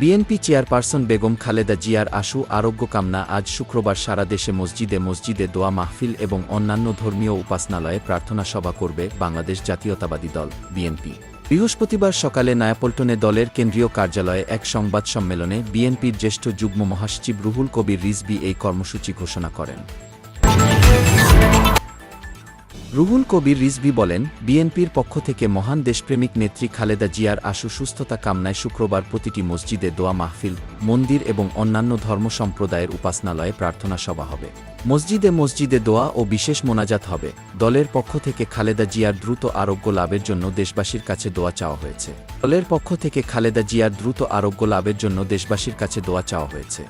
BNP chairperson Begum Khaleda জিয়ার আশু আরোগ্য কামনা আজ শুক্রবার সারা দেশে মসজিদে মসজিদে দোয়া মাহফিল এবং অন্যান্য ধর্মীয় উপাসনালয়ে প্রার্থনা সভা করবে বাংলাদেশ জাতীয়তাবাদী দল, বিএনপি। বৃহস্পতিবার সকালে নয়াপল্টনে দলের কেন্দ্রীয় কার্যালয়ে এক সংবাদ সম্মেলনে বিএনপির জ্যেষ্ঠ যুগ্ম মহাসচিব রুহুল কবির রিজবি এই কর্মসূচি ঘোষণা করেন। রুহুল কবির রিজভি বলেন, বিএনপির পক্ষ থেকে মহান দেশপ্রেমিক নেত্রী খালেদা জিয়ার আশু সুস্থতা কামনায় শুক্রবার প্রতিটি মসজিদে দোয়া মাহফিল, মন্দির এবং অন্যান্য ধর্ম সম্প্রদায়ের উপাসনালয়ে প্রার্থনা সভা হবে। মসজিদে মসজিদে দোয়া ও বিশেষ মোনাজাত হবে। দলের পক্ষ থেকে খালেদা জিয়ার দ্রুত আরোগ্য লাভের জন্য দেশবাসীর কাছে দোয়া চাওয়া হয়েছে। দলের পক্ষ থেকে খালেদা জিয়ার দ্রুত আরোগ্য লাভের জন্য দেশবাসীর কাছে দোয়া চাওয়া হয়েছে।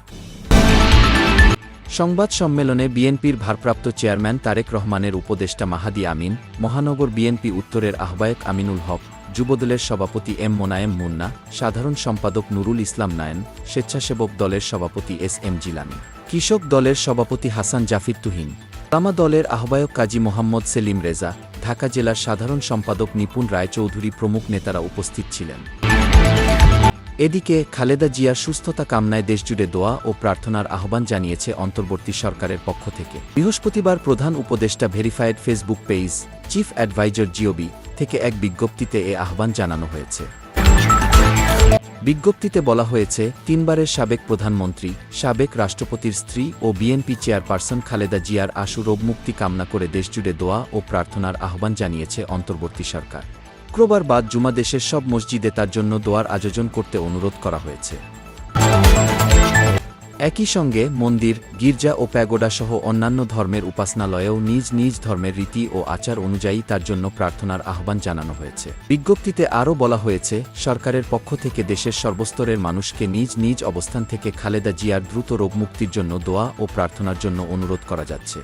সংবাদ সম্মেলনে বিএনপির ভারপ্রাপ্ত চেয়ারম্যান তারেক রহমানের উপদেষ্টা মাহাদি আমিন, মহানগর বিএনপি উত্তরের আহ্বায়ক আমিনুল হক, যুবদলের সভাপতি এম মোনায়েম মুন্না, সাধারণ সম্পাদক নুরুল ইসলাম নায়ন, স্বেচ্ছাসেবক দলের সভাপতি এস এম জিলানি, কৃষক দলের সভাপতি হাসান জাফির তুহিন তামা দলের আহ্বায়ক কাজী মোহাম্মদ সেলিম রেজা, ঢাকা জেলার সাধারণ সম্পাদক নিপুণ রায়চৌধুরী প্রমুখ নেতারা উপস্থিত ছিলেন। এদিকে, খালেদা জিয়ার সুস্থতা কামনায় দেশজুড়ে দোয়া ও প্রার্থনার আহ্বান জানিয়েছে অন্তর্বর্তী সরকারের পক্ষ থেকে। বৃহস্পতিবার প্রধান উপদেষ্টা verified Facebook page chief adviser GOB থেকে এক বিজ্ঞপ্তিতে এ আহ্বান জানানো হয়েছে। বিজ্ঞপ্তিতে বলা হয়েছে, তিনবারের সাবেক প্রধানমন্ত্রী, সাবেক রাষ্ট্রপতির স্ত্রী ও বিএনপি চেয়ারপারসন খালেদা জিয়ার আশু রোগমুক্তি কামনা করে দেশজুড়ে দোয়া ও প্রার্থনার আহ্বান জানিয়েছে অন্তর্বর্তী সরকার। শুক্রবার বাদ জুমা দেশের সব মসজিদে তার জন্য দোয়ার আয়োজন করতে অনুরোধ করা হয়েছে। একই সঙ্গে মন্দির, গির্জা ও প্যাগোডা সহ অন্যান্য ধর্মের উপাসনালয়েও নিজ নিজ ধর্মের রীতি ও আচার অনুযায়ী তার জন্য প্রার্থনার আহ্বান জানানো হয়েছে। বিজ্ঞপ্তিতে আরও বলা হয়েছে, সরকারের পক্ষ থেকে দেশের সর্বস্তরের মানুষকে নিজ নিজ অবস্থান থেকে খালেদা জিয়ার দ্রুত রোগমুক্তির জন্য দোয়া ও প্রার্থনার জন্য অনুরোধ করা যাচ্ছে।